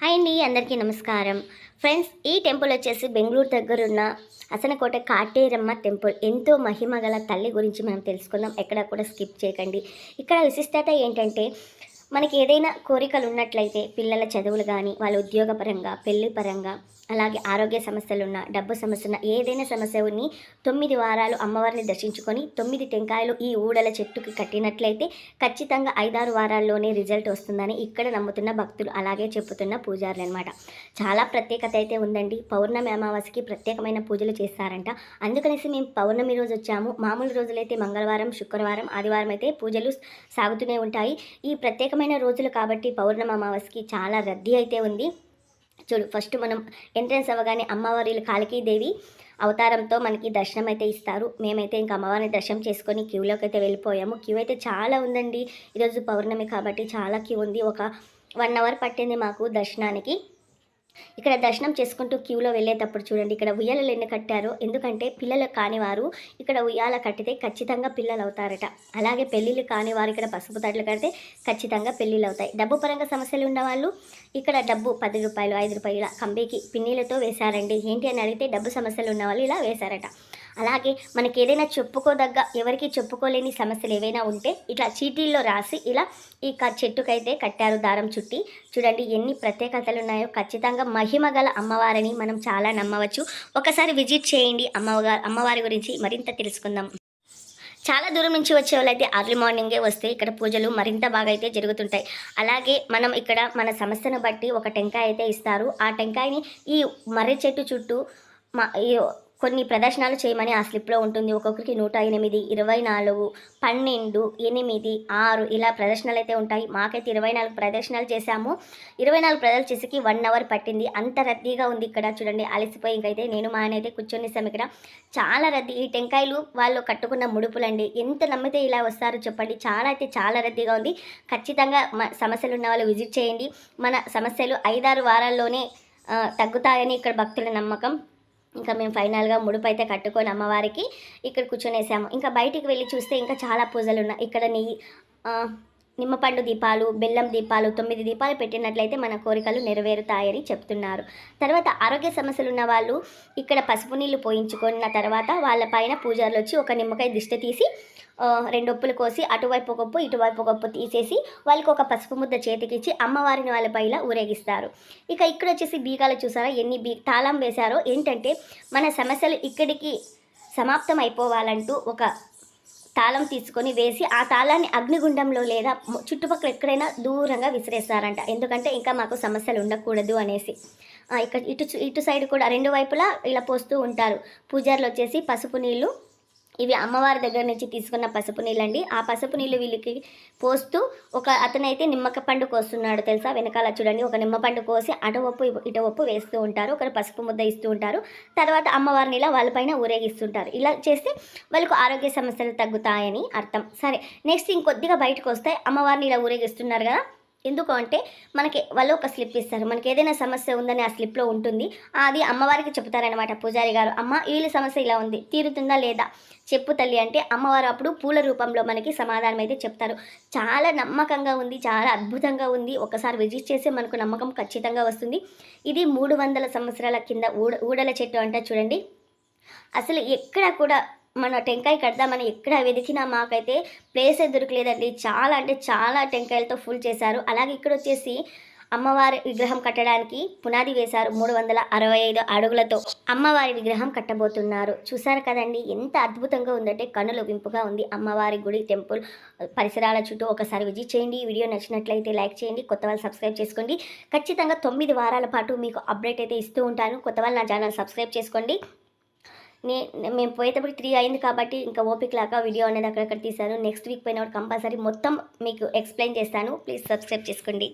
Hi అండి అందరికీ నమస్కారం. ఫ్రెండ్స్ ఈ టెంపుల్ వచ్చేసి బెంగళూరు దగ్గర ఉన్న అసనకోట కాటేరమ్మ టెంపుల్. ఎంతో మహిమ గల తల్లి గురించి మనం తెలుసుకుందాం. ఎక్కడ కూడా స్కిప్ చేయకండి. ఇక్కడ విశిష్టత ఏంటంటే మనకి ఏదైనా కోరికలు ఉన్నట్లయితే పిల్లల చదువులు కానీ వాళ్ళ ఉద్యోగపరంగా పెళ్ళి పరంగా అలాగే ఆరోగ్య సమస్యలున్న డబ్బు సమస్య ఉన్న ఏదైనా సమస్య ఉన్ని తొమ్మిది వారాలు అమ్మవారిని దర్శించుకొని తొమ్మిది టెంకాయలు ఈ ఊడల చెట్టుకి కట్టినట్లయితే ఖచ్చితంగా ఐదారు వారాల్లోనే రిజల్ట్ వస్తుందని ఇక్కడ నమ్ముతున్న భక్తులు అలాగే చెప్పుతున్న పూజారులు అనమాట చాలా ప్రత్యేకత అయితే ఉందండి. పౌర్ణమి అమావాస్యకి ప్రత్యేకమైన పూజలు చేస్తారంట. అందుకనేసి మేము పౌర్ణమి రోజు వచ్చాము. మామూలు రోజులైతే మంగళవారం శుక్రవారం ఆదివారం అయితే పూజలు సాగుతూనే ఉంటాయి. ఈ ప్రత్యేక ప్రత్యేకమైన రోజులు కాబట్టి పౌర్ణమి అమావాస్యకి చాలా రద్దీ అయితే ఉంది. చూడు ఫస్ట్ మనం ఎంట్రన్స్ అవ్వగానే అమ్మవారి కాళికీదేవి అవతారంతో మనకి దర్శనం అయితే ఇస్తారు. మేమైతే ఇంకా అమ్మవారిని దర్శనం చేసుకొని క్యూలోకి అయితే వెళ్ళిపోయాము. క్యూ అయితే చాలా ఉందండి. ఈరోజు పౌర్ణమి కాబట్టి చాలా క్యూ ఉంది. ఒక వన్ అవర్ పట్టింది మాకు దర్శనానికి. ఇక్కడ దర్శనం చేసుకుంటూ క్యూలో వెళ్ళేటప్పుడు చూడండి ఇక్కడ ఉయ్యాలలు ఎన్ని కట్టారో. ఎందుకంటే పిల్లలు కానివారు ఇక్కడ ఉయ్యాల కట్టితే ఖచ్చితంగా పిల్లలు అవుతారట. అలాగే పెళ్ళిళ్ళు కానివారు ఇక్కడ పసుపు తట్లు కడితే ఖచ్చితంగా పెళ్ళిళ్ళు అవుతాయి. డబ్బు పరంగా సమస్యలు ఉన్నవాళ్ళు ఇక్కడ డబ్బు పది రూపాయలు ఐదు రూపాయల కంబీకి పిన్నీలతో వేశారండి. ఏంటి అని అడిగితే డబ్బు సమస్యలు ఉన్నవాళ్ళు ఇలా వేశారట. అలాగే మనకి ఏదైనా చెప్పుకోదగ్గ ఎవరికి చెప్పుకోలేని సమస్యలు ఏవైనా ఉంటే ఇట్లా చీటీల్లో రాసి ఇలా ఈ చెట్టుకైతే కట్టారు దారం చుట్టి. చూడండి ఎన్ని ప్రత్యేకతలు ఉన్నాయో. ఖచ్చితంగా మహిమ గల అమ్మవారిని మనం చాలా నమ్మవచ్చు. ఒకసారి విజిట్ చేయండి అమ్మవారి అమ్మవారి గురించి మరింత తెలుసుకుందాం. చాలా దూరం నుంచి వచ్చే వాళ్ళైతే అర్లీ మార్నింగే వస్తే ఇక్కడ పూజలు మరింత బాగా అయితే జరుగుతుంటాయి. అలాగే మనం ఇక్కడ మన సమస్యను బట్టి ఒక టెంకాయ అయితే ఇస్తారు. ఆ టెంకాయని ఈ మర్రి చెట్టు చుట్టూ మా కొన్ని ప్రదర్శనలు చేయమని ఆ స్లిప్లో ఉంటుంది. ఒక్కొక్కరికి నూట ఎనిమిది ఇరవై నాలుగు పన్నెండు ఎనిమిది ఆరు ఇలా ప్రదర్శనలు అయితే ఉంటాయి. మాకైతే ఇరవై నాలుగు ప్రదర్శనలు చేశాము. ఇరవై నాలుగు ప్రదర్శనలు చేసేకి వన్ అవర్ పట్టింది. అంత రద్దీగా ఉంది ఇక్కడ చూడండి. అలసిపోయి ఇంకైతే నేను మా ఆయన అయితే కూర్చొనిస్తాం ఇక్కడ. చాలా రద్దీ ఈ టెంకాయలు వాళ్ళు కట్టుకున్న ముడుపులండి. ఎంత నమ్మితే ఇలా వస్తారో చెప్పండి. చాలా అయితే చాలా రద్దీగా ఉంది. ఖచ్చితంగా సమస్యలు ఉన్న వాళ్ళు విజిట్ చేయండి. మన సమస్యలు ఐదారు వారాల్లోనే తగ్గుతాయని ఇక్కడ భక్తుల నమ్మకం. ఇంకా మేము ఫైనల్గా ముడుపు అయితే కట్టుకొని అమ్మవారికి ఇక్కడ కూర్చొనేసాము. ఇంకా బయటికి వెళ్ళి చూస్తే ఇంకా చాలా పూజలు ఉన్నాయి ఇక్కడ నెయ్యి నిమ్మపండు దీపాలు బెల్లం దీపాలు తొమ్మిది దీపాలు పెట్టినట్లయితే మన కోరికలు నెరవేరుతాయని చెప్తున్నారు. తర్వాత ఆరోగ్య సమస్యలు ఉన్న వాళ్ళు ఇక్కడ పసుపు నీళ్ళు పోయించుకున్న తర్వాత వాళ్ళ పైన పూజారులు వచ్చి ఒక నిమ్మకాయ దిష్టి తీసి రెండు ఒప్పులు కోసి అటువైపు ఒక ఇటువైపు ఒక తీసేసి వాళ్ళకి ఒక పసుపు ముద్ద చేతికిచ్చి అమ్మవారిని వాళ్ళపైన ఊరేగిస్తారు. ఇక ఇక్కడ వచ్చేసి బీగాలు చూసారా? ఎన్ని బీ తాళం వేశారో? ఏంటంటే మన సమస్యలు ఇక్కడికి సమాప్తం అయిపోవాలంటూ ఒక తాళం తీసుకొని వేసి ఆ తాళాన్ని అగ్నిగుండంలో లేదా చుట్టుపక్కల ఎక్కడైనా దూరంగా విసిరేస్తారంట. ఎందుకంటే ఇంకా మాకు సమస్యలు ఉండకూడదు అనేసి. ఇక్కడ ఇటు ఇటు సైడ్ కూడా రెండు వైపులా ఇలా పోస్తూ ఉంటారు. పూజారులు వచ్చేసి పసుపు నీళ్ళు ఇవి అమ్మవారి దగ్గర నుంచి తీసుకున్న పసుపు నీళ్ళండి. ఆ పసుపు నీళ్ళు వీళ్ళకి పోస్తూ ఒక అతనైతే నిమ్మక పండు కోస్తున్నాడు తెలుసా? వెనకాల చూడండి. ఒక నిమ్మ పండు కోసి అటువప్పు ఇటవప్పు వేస్తూ ఉంటారు. ఒకరు పసుపు ముద్ద ఇస్తూ ఉంటారు. తర్వాత అమ్మవారిని ఇలా వాళ్ళపైన ఊరేగిస్తుంటారు. ఇలా చేస్తే వాళ్ళకు ఆరోగ్య సమస్యలు తగ్గుతాయని అర్థం. సరే నెక్స్ట్ ఇంకొద్దిగా బయటకు వస్తే అమ్మవారిని ఇలా ఊరేగిస్తున్నారు కదా? ఎందుకు అంటే మనకి వాళ్ళు ఒక స్లిప్ ఇస్తారు. మనకి ఏదైనా సమస్య ఉందని ఆ స్లిప్లో ఉంటుంది. అది అమ్మవారికి చెప్తారనమాట పూజారి గారు. అమ్మ వీళ్ళ సమస్య ఇలా ఉంది. తీరుతుందా లేదా? చెప్పు తల్లి అంటే అమ్మవారు అప్పుడు పూల రూపంలో మనకి సమాధానం అయితే చెప్తారు. చాలా నమ్మకంగా ఉంది. చాలా అద్భుతంగా ఉంది. ఒకసారి విజిట్ చేస్తే మనకు నమ్మకం ఖచ్చితంగా వస్తుంది. ఇది మూడు వందల సంవత్సరాల కింద ఊడ ఊడల చెట్టు అంటే చూడండి. అసలు ఎక్కడ కూడా మన టెంకాయ కడదామని ఎక్కడ వెతికినా మాకైతే ప్లేసే దొరకలేదండి. చాలా అంటే చాలా టెంకాయలతో ఫుల్ చేశారు. అలాగే ఇక్కడ వచ్చేసి అమ్మవారి విగ్రహం కట్టడానికి పునాది వేశారు మూడు వందల అరవై ఐదు అడుగులతో. అమ్మవారి విగ్రహం కట్టబోతున్నారు. చూసారు కదండి ఎంత అద్భుతంగా ఉందంటే కనులు వింపుగా ఉంది అమ్మవారి గుడి టెంపుల్ పరిసరాల చుట్టూ ఒకసారి విజిట్ చేయండి. వీడియో నచ్చినట్లయితే లైక్ చేయండి కొత్త వాళ్ళు సబ్స్క్రైబ్ చేసుకోండి. ఖచ్చితంగా తొమ్మిది వారాల పాటు మీకు అప్డేట్ అయితే ఇస్తూ ఉంటాను. కొత్త వాళ్ళు నా ఛానల్ సబ్స్క్రైబ్ చేసుకోండి. నే మేము పోయేటప్పుడు త్రీ అయింది కాబట్టి ఇంకా ఓపిక లాగా వీడియో అనేది అక్కడక్కడ తీశాను. నెక్స్ట్ వీక్ పోయినప్పుడు కంపల్సరీ మొత్తం మీకు ఎక్స్ప్లెయిన్ చేస్తాను. ప్లీజ్ సబ్స్క్రైబ్ చేసుకోండి.